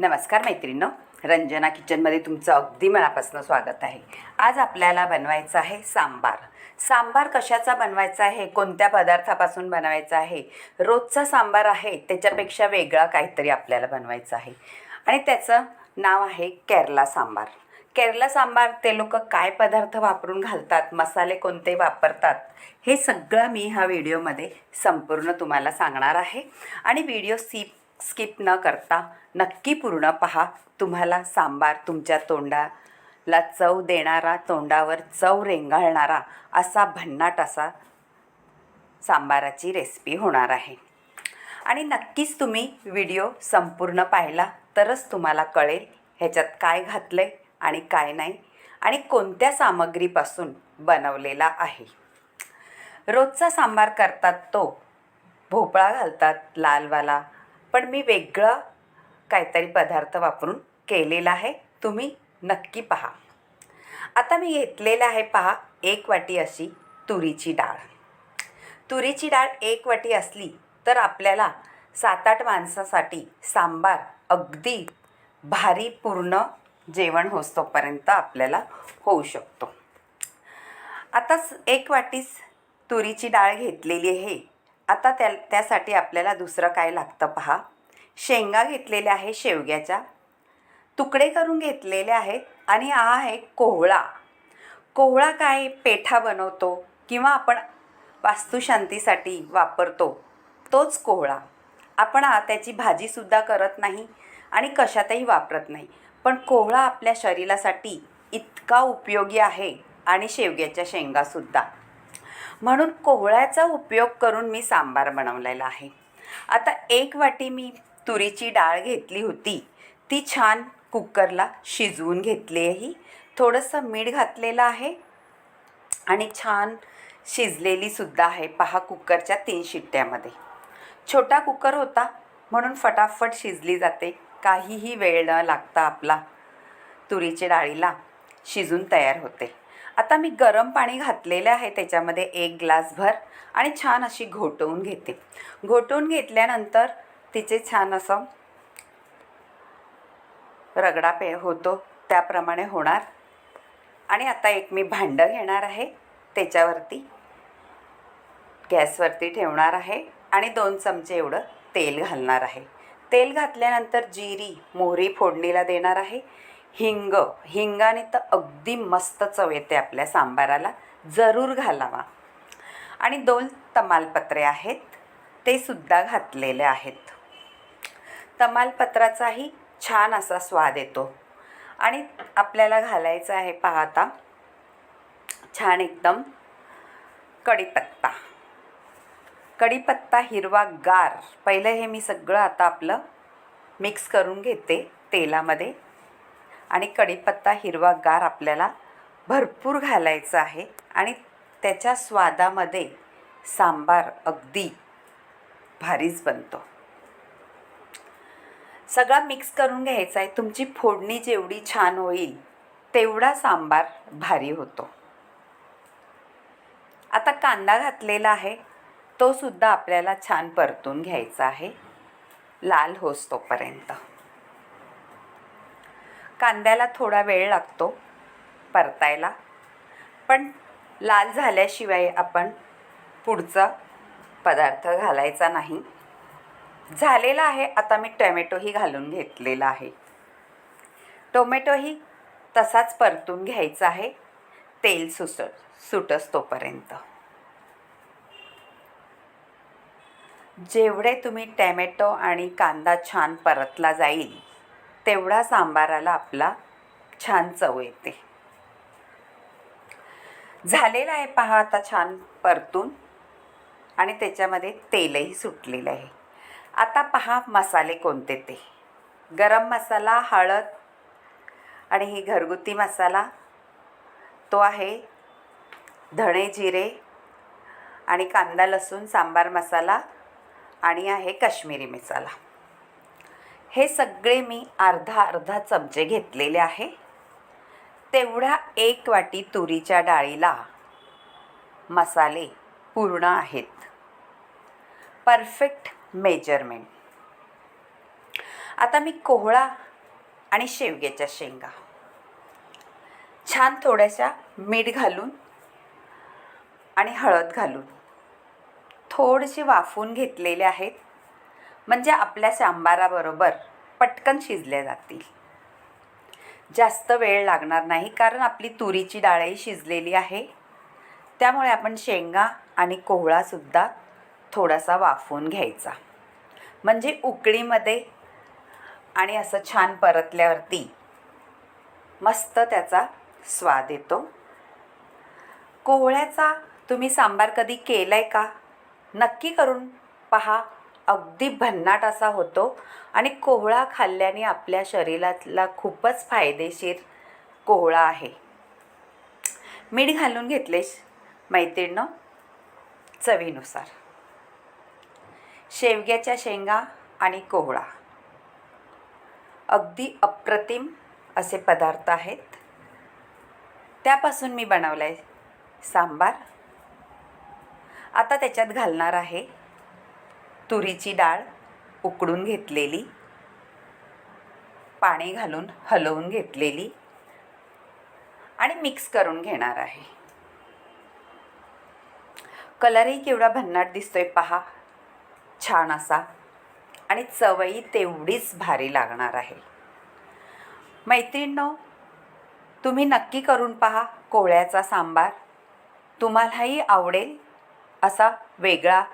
नमस्कार मैत्रिणींनो रंजना किचनमध्ये तुमचं अगदी मनापासून स्वागत आहे. आज आपल्याला बनवायचं आहे सांबार. सांबार कशाचा बनवायचा आहे कोणत्या पदार्थापासून बनवायचा आहे रोजचा सांबार आहे त्याच्यापेक्षा वेगळा काहीतरी आपल्याला बनवायचं आहे. आणि त्याचं नाव आहे केरला सांबार. केरला सांबार ते लोक काय पदार्थ वापरून घालतात मसाले कोणते वापरतात हे सगळं मी ह्या व्हिडिओमध्ये संपूर्ण तुम्हाला सांगणार आहे. आणि व्हिडिओ सीप स्किप न करता नक्की पूर्ण पहा. तुम्हाला सांबार तुमच्या तोंडाला चव देणारा तोंडावर चव रेंगाळणारा असा भन्नाट असा सांबाराची रेसिपी होणार आहे. आणि नक्कीच तुम्ही व्हिडिओ संपूर्ण पाहिला तरच तुम्हाला कळेल ह्याच्यात काय घातलं आहे आणि काय नाही आणि कोणत्या सामग्रीपासून बनवलेला आहे. रोजचा सांबार करतात तो. भोपळा घालतात लालवाला पण मी वेगळं काहीतरी पदार्थ वापरून केलेला आहे. तुम्ही नक्की पहा. आता मी घेतलेलं आहे पहा एक वाटी अशी तुरीची डाळ. तुरीची डाळ एक वाटी असली तर आपल्याला सात आठ माणसासाठी सांबार अगदी भारी पूर्ण जेवण होस्तोपर्यंत आपल्याला होऊ शकतो. आता एक वाटीच तुरीची डाळ घेतलेली आहे. आता त्या त्यासाठी आपल्याला दुसरं काय लागतं पहा. शेंगा घेतलेल्या आहे शेवग्याच्या. तुकडे करून घेतलेले आहेत आणि हा आहे कोहळा. कोहळा काय पेठा बनवतो किंवा आपण वास्तुशांतीसाठी वापरतो? तोच कोहळा. आपण आ- त्याची भाजीसुद्धा करत नाही आणि कशातही वापरत नाही. पण कोहळा आपल्या शरीरासाठी इतका उपयोगी आहे आणि शेवग्याच्या शेंगासुद्धा. म्हणून कोहळ्याचा उपयोग करून मी सांबार बनवलेला आहे. आता एक वाटी मी तुरीची डाळ घेतली होती. ती छान कुकरला शिजवून घेतली आहे थोडंसं मीठ घातलेलं आहे. आणि छान शिजलेली सुद्धा आहे. पहा कुकरच्या तीन शिट्ट्यामध्ये. छोटा कुकर होता म्हणून फटाफट शिजली जाते. काहीही वेळ न लागता आपला तुरीच्या डाळीला शिजून तयार होते. आता मी गरम पाणी घातलेलं आहे त्याच्यामध्ये एक ग्लासभर आणि छान अशी घोटवून घेते. घोटवून घेतल्यानंतर तिचे छान असं रगडा पे होतो त्याप्रमाणे होणार. आणि आता एक मी भांडं घेणार आहे त्याच्यावरती गॅसवरती ठेवणार आहे आणि दोन चमचे एवढं तेल घालणार आहे. तेल घातल्यानंतर जिरी मोहरी फोडणीला देणार आहे. हिंग. हिंगाने तर अगदी मस्त चव येते आपल्या सांबाराला. जरूर घालावा. आणि दोन तमालपत्रे आहेत. ते सुद्धा घातलेले आहेत. तमालपत्राचाही छान असा स्वाद येतो. आणि आपल्याला घालायचं आहे पाहता छान एकदम कढीपत्ता. कढीपत्ता हिरवा गार पहिलं हे मी सगळं आता आपलं मिक्स करून घेते तेलामध्ये. आणि कढीपत्ता हिरवा गार आपल्याला भरपूर घालायचं आहे. आणि त्याच्या स्वादामध्ये सांबार अगदी भारीच बनतो. सगळा मिक्स करून घ्यायचा आहे. तुमची फोडणी जेवढी छान होईल तेवढा सांबार भारी होतो. आता कांदा घातलेला आहे. तो सुद्धा आपल्याला छान परतून घ्यायचा आहे. लाल होस तोपर्यंत. कांद्याला थोडा वेळ लागतो परतायला. पण लाल झाल्याशिवाय आपण पुढचा पदार्थ घालायचा नाही. झालेला आहे आता मी टोमॅटोही घालून घेतलेला आहे. टोमॅटोही तसाच परतून घ्यायचा आहे. तेल सुस सुटस तोपर्यंत जेवढे तुम्ही टॅमॅटो आणि कांदा छान परतला जाईल तेवढा सांबाराला आपला छान चव येते. झालेला आहे पहा आता छान परतून. आणि त्याच्यामध्ये तेलही सुटलेलं आहे. आता पहा मसाले कोणते ते. गरम मसाला हळद आणि ही घरगुती मसाला. तो आहे धणे जिरे आणि कांदा लसूण सांबार मसाला आणि आहे काश्मीरी मसाला. हे सगळे मी अर्धा अर्धा चमचे घेतलेले आहे. तेवढ्या एक वाटी तुरीच्या डाळीला मसाले पूर्ण आहेत. परफेक्ट मेजरमेंट आता मी कोहळा आणि शेवग्याच्या शेंगा. छान थोड्याशा मीठ घालून आणि हळद घालून. थोडेसे वाफवून घेतलेले आहेत. म्हणजे आपल्या सांबाराबरोबर पटकन शिजल्या जातील. जास्त वेळ लागणार नाही कारण आपली तुरीची डाळही शिजलेली आहे. त्यामुळे आपण शेंगा आणि कोहळासुद्धा थोडासा वाफवून घ्यायचा. म्हणजे उकळीमध्ये आणि असं छान परतल्यावरती मस्त त्याचा स्वाद येतो. कोहळ्याचा तुम्ही सांबार कधी केला आहे का? नक्की करून पहा. अगदी भन्नाट असा होतो आणि कोहळा खाल्ल्याने आपल्या शरीरातला खूपच फायदेशीर कोहळा आहे. मीठ घालून घेतलेस मैत्रिणं चवीनुसार. शेवग्याच्या शेंगा आणि कोहळा. अगदी अप्रतिम असे पदार्थ आहेत. त्यापासून मी बनवलं आहे सांबार. आता त्याच्यात घालणार आहे तुरीची डाळ उकडून घेतलेली. पाणी घालून हलवून घेतलेली. आणि मिक्स करून घेणार आहे. कलरही केवढा भन्नाट दिसतोय पहा. छान असा. आणि चवही तेवढीच भारी लागणार आहे. मैत्रिणींनो तुम्ही नक्की करून पहा कोहळ्याचा सांबार. तुम्हालाही आवडेल असा वेगळा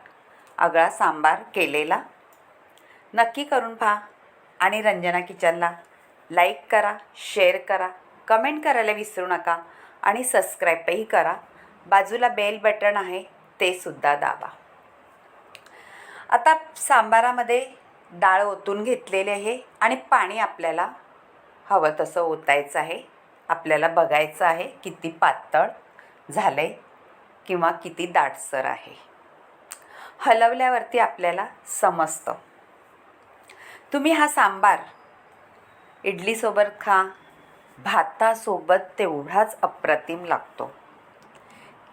आगळा सांबार केलेला. नक्की करून पहा आणि रंजना किचनला लाईक करा शेअर करा कमेंट करायला विसरू नका आणि सबस्क्राईबही करा. बाजूला बेल बटन आहे ते सुद्धा दाबा. आता सांबारामध्ये डाळ ओतून घेतलेली आहे आणि पाणी आपल्याला हवं तसं ओतायचं आहे. आपल्याला बघायचं आहे किती पातळ झालं आहे किंवा किती दाटसर आहे. हलवल्यावरती आपल्याला समजतं. तुम्ही हा सांबार इडलीसोबत खा भातासोबत तेवढाच अप्रतिम लागतो.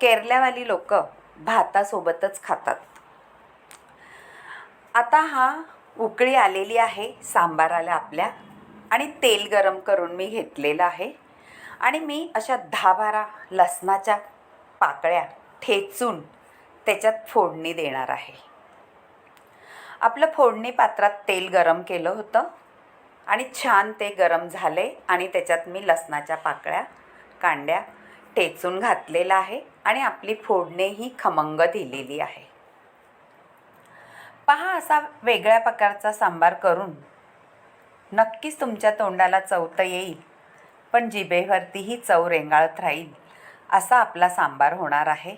केरल्यावाली लोक भातासोबतच खातात. आता हा उकळी आलेली आहे सांबाराला आपल्या आणि तेल गरम करून मी घेतलेलं आहे आणि मी अशा दहा बारा लसणाच्या पाकळ्या ठेचून त्याच्यात फोडणी देणार आहे. आपलं फोडणी पात्रात तेल गरम केलं होतं आणि छान ते गरम झाले आणि त्याच्यात मी लसणाच्या पाकळ्या कांड्या टेचून घातलेला आहे आणि आपली फोडणीही खमंग दिलेली आहे. पहा असा वेगळ्या प्रकारचा सांबार करून. नक्कीच तुमच्या तोंडाला चव तर येईल पण जिभेवरतीही चव रेंगाळत राहील असा आपला सांबार होणार आहे.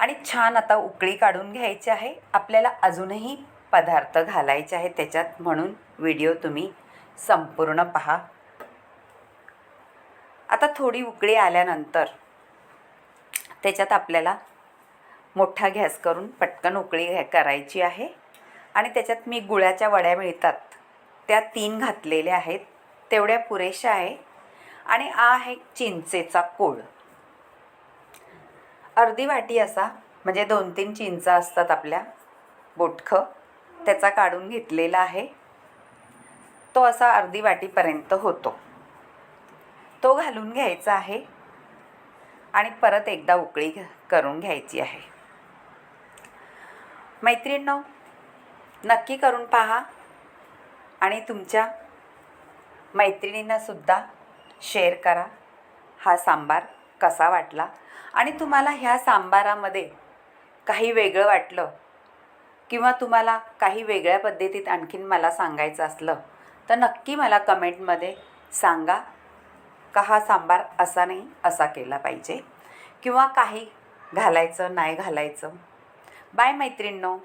आणि छान आता उकळी काढून घ्यायची आहे. आपल्याला अजूनही पदार्थ घालायचे आहेत त्याच्यात म्हणून व्हिडिओ तुम्ही संपूर्ण पहा. आता थोडी उकळी आल्यानंतर त्याच्यात आपल्याला मोठा गॅस करून पटकन उकळी घ्या करायची आहे. आणि त्याच्यात मी गुळाच्या वड्या मिळतात त्या तीन घातलेल्या आहेत. तेवढ्या पुरेशा आहे. आणि हा आहे चिंचेचा कोळ. अर्धी वाटी असा म्हणजे दोन तीन चिंचा असतात आपल्या बोटखं त्याचा काढून घेतलेला आहे. तो असा अर्धी वाटीपर्यंत होतो. तो घालून घ्यायचा आहे आणि परत एकदा उकळी घ- करून घ्यायची आहे. मैत्रिणींनो नक्की करून पहा आणि तुमच्या मैत्रिणींनासुद्धा शेअर करा. हा सांबार कसा वाटला? आणि तुम्हाला ह्या सांबारामध्ये काही वेगळं वाटलं? किंवा तुम्हाला काही वेगळ्या पद्धतीत आणखीन मला सांगायचं असलं तर नक्की मला कमेंटमध्ये सांगा का हा सांबार असा नाही असा केला पाहिजे. किंवा काही घालायचं नाही घालायचं. बाय मैत्रिणींनो.